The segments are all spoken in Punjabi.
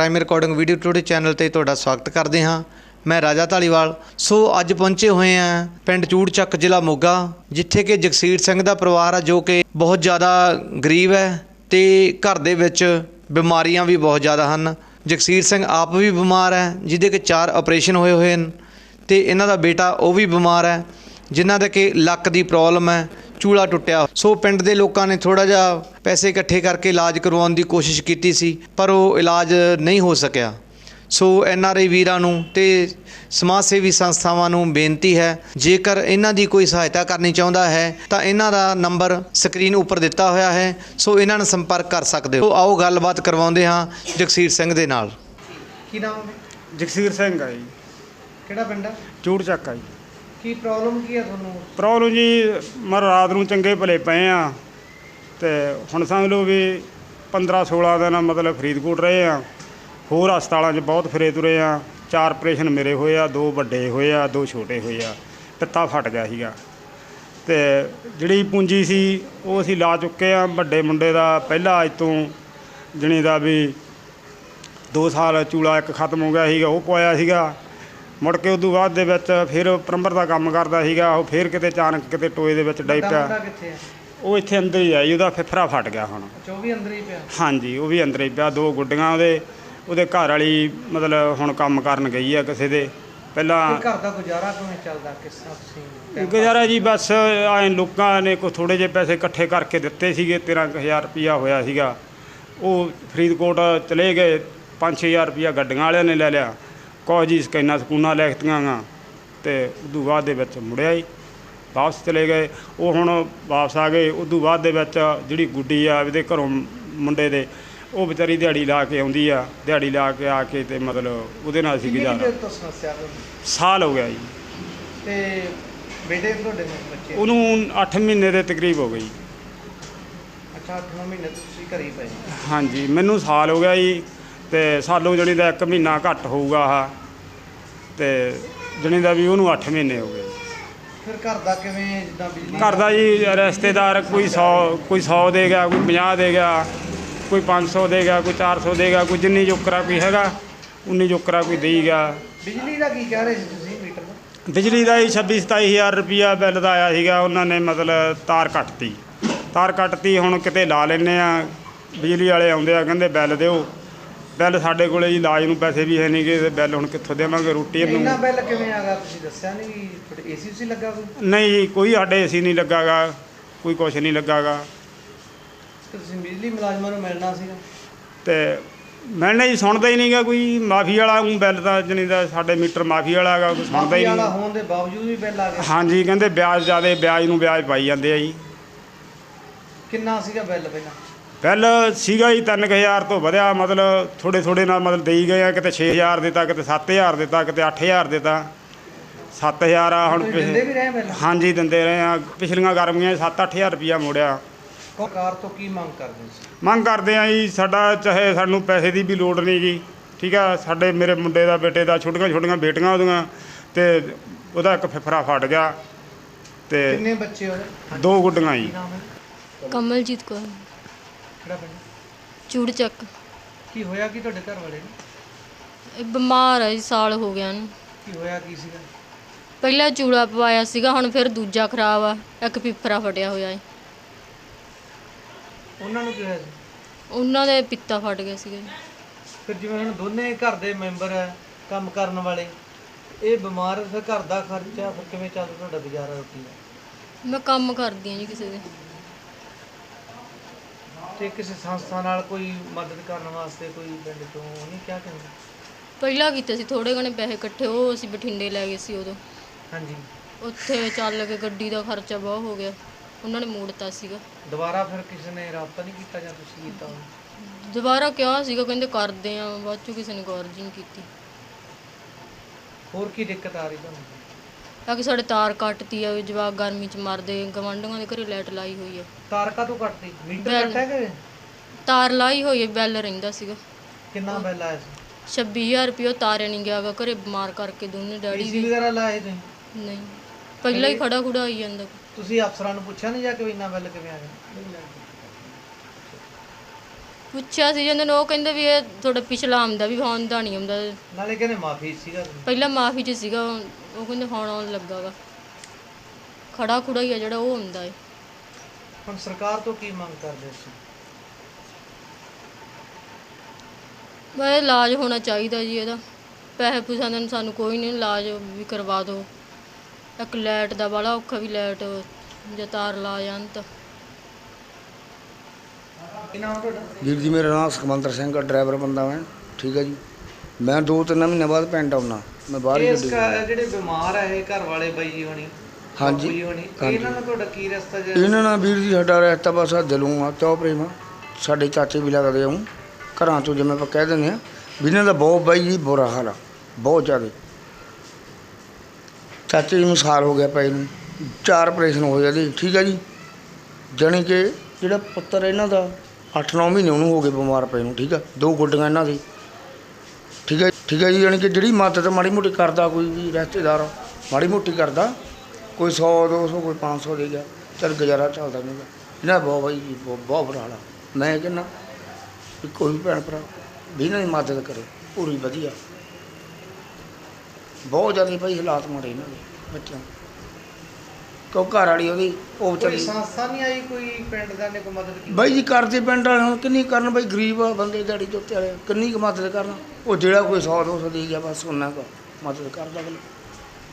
Prime recording video today channel ਤੇ ਤੁਹਾਡਾ ਸਵਾਗਤ ਕਰਦੇ ਹਾਂ। ਮੈਂ ਰਾਜਾ ਢਾਲੀਵਾਲ ਸੋ ਅੱਜ ਪਹੁੰਚੇ ਹੋਏ ਹਾਂ ਪਿੰਡ ਚੂੜਚੱਕ ਜ਼ਿਲ੍ਹਾ ਮੋਗਾ, ਜਿੱਥੇ ਕਿ ਜਗਸੀਰ ਸਿੰਘ ਦਾ ਪਰਿਵਾਰ ਆ, ਜੋ ਕਿ ਬਹੁਤ ਜ਼ਿਆਦਾ ਗਰੀਬ ਹੈ ਤੇ ਘਰ ਦੇ ਵਿੱਚ ਬਿਮਾਰੀਆਂ ਵੀ ਬਹੁਤ ਜ਼ਿਆਦਾ ਹਨ। ਜਗਸੀਰ ਸਿੰਘ ਆਪ ਵੀ ਬਿਮਾਰ ਹੈ, ਜਿਹਦੇ ਕਿ ਚਾਰ ਆਪਰੇਸ਼ਨ ਹੋਏ ਹੋਏ ਹਨ ਤੇ ਇਹਨਾਂ ਦਾ ਬੇਟਾ ਉਹ ਵੀ ਬਿਮਾਰ ਹੈ, ਜਿਨ੍ਹਾਂ ਦੇ ਕਿ ਲੱਕ ਦੀ ਪ੍ਰੋਬਲਮ ਹੈ। ਚੂਲਾ ਟੁੱਟਿਆ। ਸੋ ਪਿੰਡ ਦੇ ਲੋਕਾਂ ਨੇ ਥੋੜਾ ਜਿਹਾ ਪੈਸੇ ਇਕੱਠੇ ਕਰਕੇ ਇਲਾਜ ਕਰਵਾਉਣ ਦੀ ਕੋਸ਼ਿਸ਼ ਕੀਤੀ ਸੀ ਪਰ ਉਹ ਇਲਾਜ ਨਹੀਂ ਹੋ ਸਕਿਆ। ਸੋ ਐਨ ਆਰ ਆਈ ਵੀਰਾਂ ਨੂੰ ਤੇ ਸਮਾਜ ਸੇਵੀ ਸੰਸਥਾਵਾਂ ਨੂੰ ਬੇਨਤੀ ਹੈ ਜੇਕਰ ਇਹਨਾਂ ਦੀ ਕੋਈ ਸਹਾਇਤਾ ਕਰਨੀ ਚਾਹੁੰਦਾ ਹੈ ਤਾਂ ਇਹਨਾਂ ਦਾ ਨੰਬਰ ਸਕਰੀਨ ਉੱਪਰ ਦਿੱਤਾ ਹੋਇਆ ਹੈ। ਸੋ ਇਹਨਾਂ ਨਾਲ ਸੰਪਰਕ ਕਰ ਸਕਦੇ ਹੋ। ਸੋ ਆਓ ਗੱਲਬਾਤ ਕਰਵਾਉਂਦੇ ਹਾਂ ਜਗਸੀਰ ਸਿੰਘ ਦੇ ਨਾਲ। ਕੀ ਨਾਮ ਹੈ? ਜਗਸੀਰ ਸਿੰਘ ਆ ਜੀ। ਕਿਹੜਾ ਪਿੰਡ ਹੈ ਚੂੜ ਚੱਕ ਆ ਜੀ। ਕੀ ਪ੍ਰੋਬਲਮ ਕੀ ਹੈ ਤੁਹਾਨੂੰ? ਪ੍ਰੋਬਲਮ ਜੀ ਮਰ ਰਾਤ ਨੂੰ ਚੰਗੇ ਭਲੇ ਪਏ ਆ ਤੇ ਹੁਣ ਸਮਝ ਲਓ ਵੀ 15 16 ਦਿਨ ਮਤਲਬ ਫਰੀਦਕੋਟ ਰਹੇ ਆ। ਹੋਰ ਹਸਪਤਾਲਾਂ 'ਚ ਬਹੁਤ ਫਿਰੇ ਤੁਰੇ ਆ। ਚਾਰ ਆਪਰੇਸ਼ਨ ਮੇਰੇ ਹੋਏ ਆ, ਦੋ ਵੱਡੇ ਹੋਏ ਆ, ਦੋ ਛੋਟੇ ਹੋਏ ਆ। ਪਿੱਤਾ ਫਟ ਗਿਆ ਸੀਗਾ। ਤੇ ਜਿਹੜੀ ਪੂੰਜੀ ਸੀ, ਉਹ ਅਸੀਂ ਲਾ ਚੁੱਕੇ ਆ। ਵੱਡੇ ਮੁੰਡੇ ਦਾ ਪਹਿਲਾ ਅੱਜ ਤੋਂ ਜਣੀ ਦਾ ਵੀ 2 ਸਾਲ ਚੂਲਾ ਇੱਕ ਖਤਮ ਹੋ ਗਿਆ ਸੀਗਾ, ਉਹ ਪਵਾਇਆ ਸੀਗਾ। ਮੁੜ ਕੇ ਉਦੋਂ ਬਾਅਦ ਦੇ ਵਿੱਚ ਫਿਰ ਪਲੰਬਰ ਦਾ ਕੰਮ ਕਰਦਾ ਸੀਗਾ ਉਹ ਫਿਰ ਕਿਤੇ ਅਚਾਨਕ ਕਿਤੇ ਟੋਏ ਦੇ ਵਿੱਚ ਡਿੱਗ ਪਿਆ। ਕਿੱਥੇ ਹੈ ਉਹ ਇੱਥੇ ਅੰਦਰ ਹੀ ਆ ਜੀ ਉਹਦਾ ਫਿਫਰਾ ਫਟ ਗਿਆ ਹੁਣ। ਅੱਛਾ ਉਹ ਵੀ ਅੰਦਰ ਹੀ ਪਿਆ? ਹਾਂਜੀ ਉਹ ਵੀ ਅੰਦਰ ਹੀ ਪਿਆ ਦੋ ਗੁੱਡੀਆਂ ਉਹਦੇ ਉਹਦੇ ਘਰ ਵਾਲੀ ਮਤਲਬ ਹੁਣ ਕੰਮ ਕਰਨ ਗਈ ਆ ਕਿਸੇ ਦੇ। ਪਹਿਲਾਂ ਘਰ ਦਾ ਗੁਜ਼ਾਰਾ ਕਿਵੇਂ ਚੱਲਦਾ ਕਿਸ ਤੁਸੀਂ ਗੁਜ਼ਾਰਾ ਜੀ ਬਸ ਐ ਲੋਕਾਂ ਨੇ ਕੋ ਥੋੜੇ ਜਿਹੇ ਪੈਸੇ ਇਕੱਠੇ ਕਰਕੇ ਦਿੱਤੇ ਸੀਗੇ 13000 ਰੁਪਿਆ ਹੋਇਆ ਸੀਗਾ। ਉਹ ਫਰੀਦਕੋਟ ਚਲੇ ਗਏ 5-6000 ਰੁਪਿਆ ਗੱਡੀਆਂ ਵਾਲਿਆਂ ਨੇ ਲੈ ਲਿਆ। ਕੁਝ ਜੀ ਸਕੈਨਾਂ ਸਕੂਨਾਂ ਲਿਖਤੀਆਂ ਗਾ। ਤੇ ਉਦੋਂ ਬਾਅਦ ਦੇ ਵਿੱਚ ਮੁੜਿਆ ਹੀ ਵਾਪਸ ਚਲੇ ਗਏ। ਉਹ ਹੁਣ ਵਾਪਸ ਆ ਗਏ। ਉਦੋਂ ਬਾਅਦ ਦੇ ਵਿੱਚ ਜਿਹੜੀ ਗੁੱਡੀ ਆ ਇਹਦੇ ਘਰੋਂ ਮੁੰਡੇ ਦੇ ਉਹ ਵਿਚਾਰੀ ਦਿਹਾੜੀ ਲਾ ਕੇ ਆਉਂਦੀ ਆ। ਦਿਹਾੜੀ ਲਾ ਕੇ ਆ ਕੇ ਤੇ ਮਤਲਬ ਉਹਦੇ ਨਾਲ ਸੀ ਗੁਜ਼ਾਰਾ ਸਮੱਸਿਆ ਸਾਲ ਹੋ ਗਿਆ ਜੀ। ਤੇ ਬੇਟੇ ਤੁਹਾਡੇ ਨੂੰ ਬੱਚੇ? ਉਹਨੂੰ 8 ਮਹੀਨੇ ਦੇ ਤਕਰੀਬ ਹੋ ਗਈ ਅੱਛਾ 8 ਮਹੀਨੇ ਤੋਂ ਤੁਸੀਂ ਘਰੇ ਹੀ ਪਏ? ਹਾਂਜੀ ਮੈਨੂੰ ਸਾਲ ਹੋ ਗਿਆ ਜੀ। ਤੇ ਸਾਲੋਂ ਜਣੀ ਦਾ 1 ਮਹੀਨਾ ਘੱਟ ਹੋਊਗਾ ਆ ਤੇ ਜਣੀ ਦਾ ਵੀ ਉਹਨੂੰ 8 ਮਹੀਨੇ ਹੋ ਗਏ। ਫਿਰ ਘਰ ਦਾ ਕਿਵੇਂ ਜਿੱਦਾਂ ਬਿਜਲੀ ਘਰ ਦਾ ਜੀ ਰਿਸ਼ਤੇਦਾਰ ਕੋਈ 100 ਕੋਈ 100 ਦੇ ਗਿਆ ਕੋਈ 50 ਦੇ ਗਿਆ ਕੋਈ 500 ਦੇ ਗਿਆ ਕੋਈ 400 ਦੇ ਗਿਆ ਕੋਈ ਜਿੰਨੀ ਜੋਕਰਾ ਕੋਈ ਹੈਗਾ ਉਨੀ ਜੋਕਰਾ ਕੋਈ ਦੇਈ ਗਿਆ। ਬਿਜਲੀ ਦਾ ਕੀ ਕਹਿ ਰਹੇ ਸੀ ਤੁਸੀਂ ਮੀਟਰ ਦਾ? ਬਿਜਲੀ ਦਾ ਹੀ 26 27000 ਰੁਪਿਆ ਬਿੱਲ ਦਾ ਆਇਆ ਸੀਗਾ ਉਹਨਾਂ ਨੇ ਮਤਲਬ ਤਾਰ ਕੱਟਤੀ। ਤਾਰ ਕੱਟਤੀ ਹੁਣ ਕਿਤੇ ਲਾ ਲੈਨੇ ਆ ਬਿਜਲੀ ਵਾਲੇ ਆਉਂਦੇ ਆ ਕਹਿੰਦੇ ਬਿੱਲ ਦਿਓ। ਬਿੱਲ ਸਾਡੇ ਕੋਲੇ ਜੀ ਇਲਾਜ ਨੂੰ ਪੈਸੇ ਵੀ ਹੈ ਨਹੀਂਗੇ ਤੇ ਬਿੱਲ ਹੁਣ ਕਿੱਥੋਂ ਦੇਵਾਂਗੇ ਰੋਟੀ ਇੰਨਾ ਨੂੰ ਬਿੱਲ ਕਿਵੇਂ ਆਗਾ ਤੁਸੀਂ ਦੱਸਿਆ ਨਹੀਂ ਵੀ ਤੁਹਾਡੇ ਏਸੀ ਉਸੀ ਲੱਗਾ ਕੋਈ? ਨਹੀਂ ਜੀ ਕੋਈ ਸਾਡੇ ਏਸੀ ਨਹੀਂ ਲੱਗਾਗਾ ਕੋਈ ਕੁਛ ਨਹੀਂ ਲੱਗਾਗਾ। ਤੇ ਤੁਸੀਂ ਬਿਜਲੀ ਮੁਲਾਜ਼ਮਾਂ ਨੂੰ ਮਿਲਣਾ ਸੀਗਾ। ਤੇ ਮੈਨੇ ਜੀ ਸੁਣਦਾ ਹੀ ਨਹੀਂਗਾ ਕੋਈ ਮਾਫੀ ਵਾਲਾ ਉਹ ਬਿੱਲ ਤਾਂ ਜਣੀ ਦਾ ਸਾਡੇ ਮੀਟਰ ਮਾਫੀ ਵਾਲਾ ਹੈਗਾ ਕੋਈ ਸੁਣਦਾ ਹੀ ਵਾਲਾ ਨਹੀਂ ਹੋਣ ਦੇ ਬਾਵਜੂਦ ਵੀ ਬਿੱਲ ਆ ਗਿਆ। ਹਾਂਜੀ ਕਹਿੰਦੇ ਵਿਆਜ ਜ਼ਿਆਦੇ ਵਿਆਜ ਨੂੰ ਵਿਆਜ ਪਾਈ ਜਾਂਦੇ ਆ ਜੀ। ਕਿੰਨਾ ਸੀਗਾ ਬਿੱਲ ਪਹਿਲਾਂ? ਬਿੱਲ ਸੀਗਾ ਜੀ 3000 ਤੋਂ ਵਧਿਆ ਮਤਲਬ ਥੋੜੇ ਥੋੜੇ ਨਾਲ ਮਤਲਬ ਦੇਈ ਗਏ ਆ ਕਿਤੇ 6000 ਦਿੱਤਾ ਕਿਤੇ 7000 ਦਿੱਤਾ ਕਿਤੇ 8000 ਦਿੱਤਾ। 7000 ਆ ਹੁਣ ਹਾਂਜੀ ਦਿੰਦੇ ਰਹੇ ਆ। ਪਿਛਲੀਆਂ ਗਰਮੀਆਂ 7-8000 ਰੁਪਇਆ ਮੋੜਿਆ। ਸਰਕਾਰ ਤੋਂ ਕੀ ਮੰਗ ਕਰਦੇ ਸੀ ਮੰਗ ਕਰਦੇ ਆ ਜੀ ਸਾਡਾ ਚਾਹੇ ਸਾਨੂੰ ਪੈਸੇ ਦੀ ਵੀ ਲੋੜ ਨਹੀਂ ਜੀ ਠੀਕ ਆ? ਸਾਡੇ ਮੇਰੇ ਮੁੰਡੇ ਦਾ ਬੇਟੇ ਦਾ ਛੋਟੀਆਂ ਛੋਟੀਆਂ ਬੇਟੀਆਂ ਉਹਦੀਆਂ ਤੇ ਉਹਦਾ ਇੱਕ ਫਿਫਰਾ ਫਟ ਗਿਆ ਤੇ ਕਿੰਨੇ ਬੱਚੇ ਉਹਦੇ? ਦੋ ਗੁੱਡੀਆਂ ਜੀ। ਹੈ ਕਮਲਜੀਤ ਕੌਰ। ਕਿਹੜਾ ਪਿੰਡ ਚੂੜ ਚੱਕ ਕੀ ਹੋਇਆ? ਕੀ ਤੁਹਾਡੇ ਘਰ ਵਾਲੇ ਨੂੰ? ਇਹ ਬਿਮਾਰ ਹੈ ਜੀ ਸਾਲ ਹੋ ਗਿਆ ਨੂੰ ਕੀ ਹੋਇਆ? ਕੀ ਸੀਗਾ? ਪਹਿਲਾ ਚੂੜਾ ਪਵਾਇਆ ਸੀਗਾ ਹੁਣ ਫਿਰ ਦੂਜਾ ਖਰਾਬ ਆ। ਇੱਕ ਪਿੱਪਰਾ ਫਟਿਆ ਹੋਇਆ ਹੈ ਉਹਨਾਂ ਨੂੰ ਕੀ ਹੋਇਆ ਸੀ? ਉਹਨਾਂ ਦੇ ਪਿੱਤਾ ਫਟ ਗਿਆ ਸੀਗਾ ਜੀ। ਫਿਰ ਜਿਵੇਂ ਹੁਣ ਦੋਨੇ ਘਰ ਦੇ ਮੈਂਬਰ ਹੈ ਕੰਮ ਕਰਨ ਵਾਲੇ ਇਹ ਬਿਮਾਰ ਫਿਰ ਘਰ ਦਾ ਖਰਚਾ ਫਿਰ ਕਿਵੇਂ ਚੱਲਦਾ ਤੁਹਾਡਾ ਗੁਜ਼ਾਰਾ ਰੋਟੀ ਦਾ? ਮੈਂ ਕੰਮ ਕਰਦੀ ਹਾਂ ਜੀ ਕਿਸੇ ਦੇ। ਤੇ ਕਿਸੇ ਸੰਸਥਾ ਨਾਲ ਕੋਈ ਮਦਦ ਕਰਨ ਵਾਸਤੇ ਕੋਈ ਪਿੰਡ ਤੋਂ ਨਹੀਂ ਕਿਹਾ ਕਹਿੰਦੇ ਪਹਿਲਾਂ ਕੀਤੇ ਸੀ ਥੋੜੇ ਘਣੇ ਪੈਸੇ ਇਕੱਠੇ ਉਹ ਅਸੀਂ ਬਠਿੰਡੇ ਲੈ ਗਏ ਸੀ ਉਦੋਂ। ਹਾਂਜੀ। ਉੱਥੇ ਚੱਲ ਕੇ ਗੱਡੀ ਦਾ ਖਰਚਾ ਬਹੁਤ ਹੋ ਗਿਆ ਉਹਨਾਂ ਨੇ ਮੋੜਤਾ ਸੀਗਾ। ਦੁਬਾਰਾ ਫਿਰ ਕਿਸੇ ਨੇ ਰਾਬਤਾ ਨਹੀਂ ਕੀਤਾ ਜਾਂ ਤੁਸੀਂ ਕੀਤਾ? ਦੁਬਾਰਾ ਕਿਹਾ ਸੀਗਾ ਕਹਿੰਦੇ ਕਰਦੇ ਆ ਬਾਅਦ ਚੋਂ ਕਿਸੇ ਨੇ ਗੌਰ ਜੀ ਨਹੀਂ ਕੀਤੀ। ਹੋਰ ਕੀ ਦਿੱਕਤ ਆ ਰਹੀ ਤੁਹਾਨੂੰ? ਆ ਕਿ ਸਾਡੇ ਤਾਰ ਕੱਟਤੀ ਆ ਜਵਾਕ ਗਰਮੀ ਚ ਮਰਦੇ ਗਵਾਂਢੀਆਂ ਦੇ ਘਰੇ ਲਾਈਟ ਲਾਈ ਹੋਈ ਆ। ਤਾਰਕਾ ਤੋਂ ਕੱਟਦੀ? Meter bill. ਕੱਟਿਆ ਕਿ ਤਾਰ ਲਾਈ ਹੋਈ ਹੈ ਬੈਲ ਰਹਿੰਦਾ ਸੀਗਾ। ਕਿੰਨਾ ਬਿੱਲ ਆਇਆ ਸੀ? 26000 ਰੁਪਏ ਤਾਰੇ ਨਹੀਂ ਗਿਆ ਗਾ ਘਰੇ ਬਿਮਾਰ ਕਰਕੇ ਦੋਨੇ ਡੈਡੀ ਏਸੀ ਵੀ। ਵਗੈਰਾ ਲਾਏ ਤੁਸੀਂ? ਨਹੀਂ। ਪਹਿਲਾਂ ਹੀ ਖੜਾ ਖੁੜਾ ਆਈ ਜਾਂਦਾ। ਤੁਸੀਂ ਅਫਸਰਾਂ ਨੂੰ ਪੁੱਛਿਆ ਨਹੀਂ ਜਾ ਕੇ ਵੀ ਇੰਨਾ ਬਿੱਲ ਕਿਵੇਂ ਆ ਗਿਆ? ਪੁੱਛਿਆ ਸੀ ਜਦੋਂ ਉਹ ਕਹਿੰਦੇ ਵੀ ਇਹ ਤੁਹਾਡਾ ਪਿਛਲਾ ਆਉਂਦਾ ਵੀ ਹੁਣ ਦਾ ਨਹੀਂ ਆਉਂਦਾ। ਨਾਲੇ ਕਹਿੰਦੇ ਮਾਫੀ ਸੀਗਾ ਪਹਿਲਾਂ ਮਾਫੀ 'ਚ ਸੀਗਾ ਉਹ ਕਹਿੰਦੇ ਹੁਣ ਆਉਣ ਲੱਗਾਗਾ। ਖੜਾ ਖੁੜਾ ਹੀ ਆ ਜਿਹੜਾ ਉਹ ਹੁੰਦਾ ਏ। ਹੁਣ ਸਰਕਾਰ ਤੋਂ ਕੀ ਮੰਗ ਕਰਦੇ ਸੀ ਬਈ ਇਲਾਜ ਹੋਣਾ ਚਾਹੀਦਾ ਜੀ ਇਹਦਾ। ਪੈਸੇ ਪੂਸਿਆਂ ਦਾ ਸਾਨੂੰ ਕੋਈ ਨਹੀਂ ਇਲਾਜ ਵੀ ਕਰਵਾ ਦਿਓ। ਇੱਕ ਲਾਈਟ ਦਾ ਬੜਾ ਔਖਾ ਵੀ ਲਾਈਟ ਜੇ ਤਾਰ ਲਾ ਜਾਣ ਤਾਂ। ਕੀ ਨਾਮ ਤੁਹਾਡਾ? ਵੀਰ ਜੀ ਮੇਰਾ ਨਾਮ ਸੁਖਮੰਦਰ ਸਿੰਘ ਆ ਡਰਾਈਵਰ ਬੰਦਾ ਮੈਂ ਠੀਕ ਹੈ ਜੀ। ਮੈਂ ਦੋ ਤਿੰਨ ਮਹੀਨੇ ਬਾਅਦ ਪਿੰਡ ਆਉਣਾ ਮੈਂ ਬਾਹਰ ਹੀ ਇਸ ਗੱਡੀ ਘਰ- ਜਿਹੜੇ ਬਿਮਾਰ ਆ ਇਹ ਘਰ ਵਾਲੇ ਬਾਈ ਜੀ ਹੋਣੀ ਹਾਂਜੀ, ਬਾਪੂ ਜੀ ਹੋਣੀ ਹਾਂਜੀ। ਇਹਨਾਂ ਨਾਲ ਤੁਹਾਡਾ ਕੀ ਰਸਤਾ ਜੇ? ਇਹਨਾਂ ਨਾਲ ਵੀਰ ਜੀ ਸਾਡਾ ਰਹਿਤਾ ਬਸ ਆ ਦਿਲੋਂ ਆ ਚੌ ਪ੍ਰੇਮ ਆ। ਸਾਡੇ ਚਾਚੇ ਵੀ ਲੱਗਦੇ ਆਉਂ ਘਰਾਂ ਤੋਂ ਜਿਵੇਂ ਆਪਾਂ ਕਹਿ ਦਿੰਦੇ ਆ ਵੀ ਇਹਨਾਂ ਦਾ ਬਹੁਤ ਬਾਈ ਜੀ ਬੁਰਾ ਹਾਲ ਆ ਬਹੁਤ ਜ਼ਿਆਦਾ। ਚਾਚੇ ਜੀ ਨੂੰ ਸਾਲ ਹੋ ਗਿਆ ਪਏ ਨੂੰ ਚਾਰ ਆਪਰੇਸ਼ਨ ਹੋਏ ਇਹਦੇ ਠੀਕ ਹੈ ਜੀ। ਜਾਣੀ ਕਿ ਜਿਹੜਾ ਪੁੱਤਰ ਇਹਨਾਂ ਦਾ 8-9 ਮਹੀਨੇ ਉਹਨੂੰ ਹੋ ਗਏ ਬਿਮਾਰ ਪਏ ਨੂੰ ਠੀਕ ਆ? ਦੋ ਗੁੱਡੀਆਂ ਇਹਨਾਂ ਦੀ। ਠੀਕ ਹੈ ਠੀਕ ਹੈ ਜੀ ਜਾਣੀ ਕਿ ਜਿਹੜੀ ਮਦਦ ਮਾੜੀ ਮੋਟੀ ਕਰਦਾ ਕੋਈ ਵੀ ਰਿਸ਼ਤੇਦਾਰ ਮਾੜੀ ਮੋਟੀ ਕਰਦਾ ਕੋਈ 100 200 ਕੋਈ 500 ਦੇ ਗਿਆ ਚਲ ਗੁਜ਼ਾਰਾ ਚੱਲਦਾ ਨਹੀਂ ਇਹਨਾਂ ਬਹੁਤ ਬਾਈ ਜੀ, ਬਹੁਤ ਬਹੁਤ ਬੁਰਾ ਹਾਲ ਆ। ਮੈਂ ਕਹਿੰਦਾ ਵੀ ਕੋਈ ਵੀ ਭੈਣ ਭਰਾ ਵੀ ਇਹਨਾਂ ਦੀ ਮਦਦ ਕਰੋ ਪੂਰੀ ਵਧੀਆ। ਬਹੁਤ ਜ਼ਿਆਦਾ ਭਾਈ ਹਾਲਾਤ ਮਾੜੇ ਇਹਨਾਂ ਦੇ ਬੱਚਿਆਂ ਦੇ। ਕਿਉਂ ਘਰ ਵਾਲੀ ਉਹਦੀ ਉਹ ਕੋਈ ਵਿਚਾਰੀ। ਸੰਸਥਾ ਨਹੀਂ ਆਈ ਕੋਈ ਪਿੰਡ ਦਾ ਨੇ ਕੋਈ ਮਦਦ ਕੀਤੀ? ਬਾਈ ਜੀ ਕਰਦੇ ਪਿੰਡ ਵਾਲੇ ਹੁਣ ਕਿੰਨੀ ਕਰਨ ਬਾਈ ਗਰੀਬ ਆ ਬੰਦੇ ਦਿਹਾੜੀ ਜੋਤੇ ਵਾਲੇ ਕਿੰਨੀ ਕੁ ਮਦਦ ਕਰਨ? ਉਹ ਜਿਹੜਾ ਕੋਈ 100 200 ਦੇ ਗਿਆ ਬਸ ਉਹਨਾਂ ਕੋ ਮਦਦ ਕਰਦਾ ਅਗਲਾ।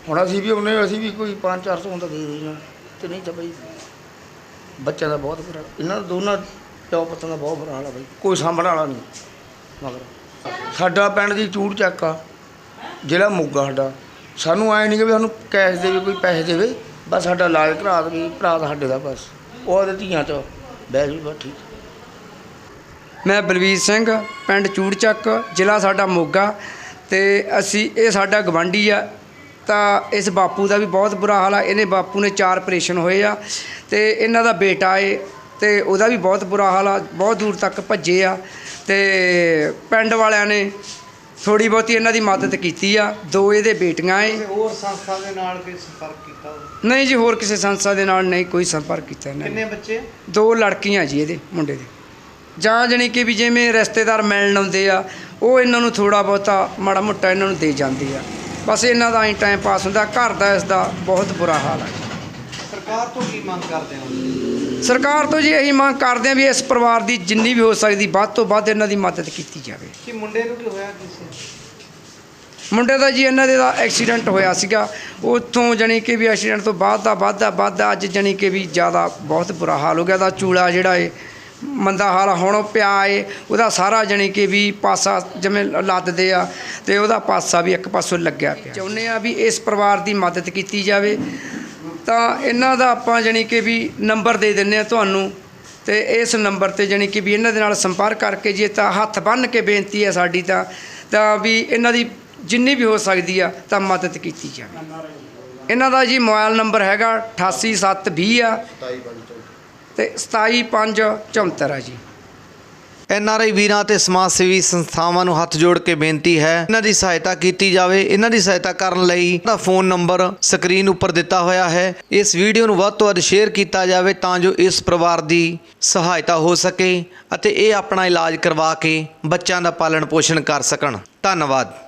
ਹੁਣ ਅਸੀਂ ਵੀ ਉਹਨੇ ਅਸੀਂ ਵੀ ਕੋਈ 5 400 ਹੁੰਦਾ ਦੇ ਦੇਣਾ ਤੇ ਨਹੀਂ ਤਾਂ ਬਾਈ ਬੱਚਿਆਂ ਦਾ ਬਹੁਤ ਬੁਰਾ ਇਹਨਾਂ ਦਾ ਦੋਨਾਂ ਪਿਓ ਪੁੱਤਾਂ ਦਾ ਬਹੁਤ ਬੁਰਾ ਹਾਲ ਆ ਬਾਈ। ਕੋਈ ਸਾਂਭਣ ਵਾਲਾ ਨਹੀਂ। ਮਗਰ ਸਾਡਾ ਪਿੰਡ ਦੀ ਚੂੜ ਚੱਕ ਆ। ਜ਼ਿਲ੍ਹਾ ਮੋਗਾ ਸਾਡਾ। ਸਾਨੂੰ ਐ ਨਹੀਂ ਕਿ ਵੀ ਸਾਨੂੰ ਕੈਸ਼ ਦੇਵੇ ਕੋਈ ਪੈਸੇ ਦੇਵੇ। ਬਸ ਸਾਡਾ ਇਲਾਜ ਕਰਾ ਦੇਵੇ ਭਰਾ ਸਾਡੇ ਦਾ ਬਸ। ਉਹਦੇ ਧੀਆਂ ਚ ਬਹਿ ਜੂ ਬਸ ਠੀਕ। ਮੈਂ ਬਲਵੀਰ ਸਿੰਘ, ਪਿੰਡ ਚੂੜਚੱਕ, ਜ਼ਿਲ੍ਹਾ ਸਾਡਾ ਮੋਗਾ, ਤੇ ਅਸੀਂ, ਇਹ ਸਾਡਾ ਗਵਾਂਢੀ ਆ। ਤਾਂ ਇਸ ਬਾਪੂ ਦਾ ਵੀ ਬਹੁਤ ਬੁਰਾ ਹਾਲ ਆ। ਇਹਨੇ ਬਾਪੂ ਨੇ ਚਾਰ ਆਪਰੇਸ਼ਨ ਹੋਏ ਆ, ਤੇ ਇਹਨਾਂ ਦਾ ਬੇਟਾ ਏ, ਤੇ ਉਹਦਾ ਵੀ ਬਹੁਤ ਬੁਰਾ ਹਾਲ ਆ। ਬਹੁਤ ਦੂਰ ਤੱਕ ਭੱਜੇ ਆ, ਤੇ ਪਿੰਡ ਵਾਲਿਆਂ ਨੇ ਥੋੜੀ ਬਹੁਤੀ ਇਹਨਾਂ ਦੀ ਮਦਦ ਕੀਤੀ ਆ ਦੋ ਇਹਦੇ ਬੇਟੀਆਂ ਏ। ਕਿਸੇ ਹੋਰ ਸੰਸਥਾ ਦੇ ਨਾਲ ਕੋਈ ਸੰਪਰਕ ਕੀਤਾ ਹੋਵੇ? ਨਹੀਂ ਜੀ ਹੋਰ ਕਿਸੇ ਸੰਸਥਾ ਦੇ ਨਾਲ ਨਹੀਂ ਕੋਈ ਸੰਪਰਕ ਕੀਤਾ ਇਹਨਾਂ ਨੇ। ਕਿੰਨੇ ਬੱਚੇ? ਦੋ ਲੜਕੀਆਂ ਜੀ ਇਹਦੇ ਮੁੰਡੇ ਦੇ। ਜਾਂ ਜਾਣੀ ਕਿ ਵੀ ਜਿਵੇਂ ਰਿਸ਼ਤੇਦਾਰ ਮਿਲਣ ਆਉਂਦੇ ਆ ਉਹ ਇਹਨਾਂ ਨੂੰ ਥੋੜਾ ਬਹੁਤਾ ਮਾੜਾ ਮੋਟਾ ਇਹਨਾਂ ਨੂੰ ਦੇ ਜਾਂਦੇ ਆ। ਬਸ ਇਹਨਾਂ ਦਾ ਐਂ ਟਾਈਮ ਪਾਸ ਹੁੰਦਾ ਘਰ ਦਾ ਇਸ ਦਾ ਬਹੁਤ ਬੁਰਾ ਹਾਲ ਹੈ ਸਰਕਾਰ ਤੋਂ ਕੀ ਮੰਗ ਕਰਦੇ ਹੋ ਸਰਕਾਰ ਤੋਂ ਜੀ ਇਹੀ ਮੰਗ ਕਰਦੇ ਆ ਵੀ ਇਸ ਪਰਿਵਾਰ ਦੀ ਜਿੰਨੀ ਵੀ ਹੋ ਸਕਦੀ ਵੱਧ ਤੋਂ ਵੱਧ ਇਹਨਾਂ ਦੀ ਮਦਦ ਕੀਤੀ ਜਾਵੇ। ਕਿ ਮੁੰਡੇ ਨੂੰ ਕੀ ਹੋਇਆ ਕਿਸੇ ਮੁੰਡੇ ਦਾ ਜੀ ਇਹਨਾਂ ਦੇ ਦਾ ਐਕਸੀਡੈਂਟ ਹੋਇਆ ਸੀਗਾ। ਉੱਥੋਂ ਜਾਣੀ ਕਿ ਵੀ ਐਕਸੀਡੈਂਟ ਤੋਂ ਬਾਅਦ ਦਾ ਵੱਧਦਾ ਵੱਧਦਾ ਅੱਜ ਜਾਣੀ ਕਿ ਵੀ ਜ਼ਿਆਦਾ ਬਹੁਤ ਬੁਰਾ ਹਾਲ ਹੋ ਗਿਆ। ਦਾ ਚੂਲਾ ਜਿਹੜਾ ਏ ਮੰਦਾ ਹਾਲ ਹੁਣ ਪਿਆ ਏ। ਉਹਦਾ ਸਾਰਾ ਜਾਣੀ ਕਿ ਵੀ ਪਾਸਾ ਜਿਵੇਂ ਲੱਦਦੇ ਆ ਤੇ ਉਹਦਾ ਪਾਸਾ ਵੀ ਇੱਕ ਪਾਸੋਂ ਲੱਗਿਆ ਪਿਆ। ਚਾਹੁੰਦੇ ਆ ਵੀ ਇਸ ਪਰਿਵਾਰ ਦੀ ਮਦਦ ਕੀਤੀ ਜਾਵੇ। ਤਾਂ ਇਹਨਾਂ ਦਾ ਆਪਾਂ ਜਾਣੀ ਕਿ ਵੀ ਨੰਬਰ ਦੇ ਦਿੰਨੇ ਆ ਤੁਹਾਨੂੰ। ਤੇ ਇਸ ਨੰਬਰ ਤੇ ਜਾਣੀ ਕਿ ਵੀ ਇਹਨਾਂ ਦੇ ਨਾਲ ਸੰਪਰਕ ਕਰਕੇ ਜੇ ਤਾਂ ਹੱਥ ਬੰਨ੍ਹ ਕੇ ਬੇਨਤੀ ਹੈ ਸਾਡੀ ਤਾਂ ਤਾਂ ਵੀ ਇਹਨਾਂ ਦੀ ਜਿੰਨੀ ਵੀ ਹੋ ਸਕਦੀ ਆ, ਤਾਂ ਮਦਦ ਕੀਤੀ ਜਾਵੇ। ਇਹਨਾਂ ਦਾ ਜੀ ਮੋਬਾਈਲ ਨੰਬਰ ਹੈਗਾ 88720 ਆ। ਤੇ 27574 ਆ ਜੀ। ਐਨ ਆਰ ਆਈ ਵੀਰਾਂ ਤੇ ਸਮਾਜ ਸੇਵੀ ਸੰਸਥਾਵਾਂ ਨੂੰ ਹੱਥ ਜੋੜ ਕੇ ਬੇਨਤੀ ਹੈ, ਇਹਨਾਂ ਦੀ ਸਹਾਇਤਾ ਕੀਤੀ ਜਾਵੇ। ਇਹਨਾਂ ਦੀ ਸਹਾਇਤਾ ਕਰਨ ਲਈ ਦਾ ਫੋਨ ਨੰਬਰ ਸਕਰੀਨ ਉੱਪਰ ਦਿੱਤਾ ਹੋਇਆ ਹੈ। ਇਸ ਵੀਡੀਓ ਨੂੰ ਵੱਧ ਤੋਂ ਵੱਧ ਸ਼ੇਅਰ ਕੀਤਾ ਜਾਵੇ ਤਾਂ ਜੋ ਇਸ ਪਰਿਵਾਰ ਦੀ ਸਹਾਇਤਾ ਹੋ ਸਕੇ ਅਤੇ ਇਹ ਆਪਣਾ ਇਲਾਜ ਕਰਵਾ ਕੇ ਬੱਚਿਆਂ ਦਾ ਪਾਲਣ ਪੋਸ਼ਣ ਕਰ ਸਕਣ। ਧੰਨਵਾਦ।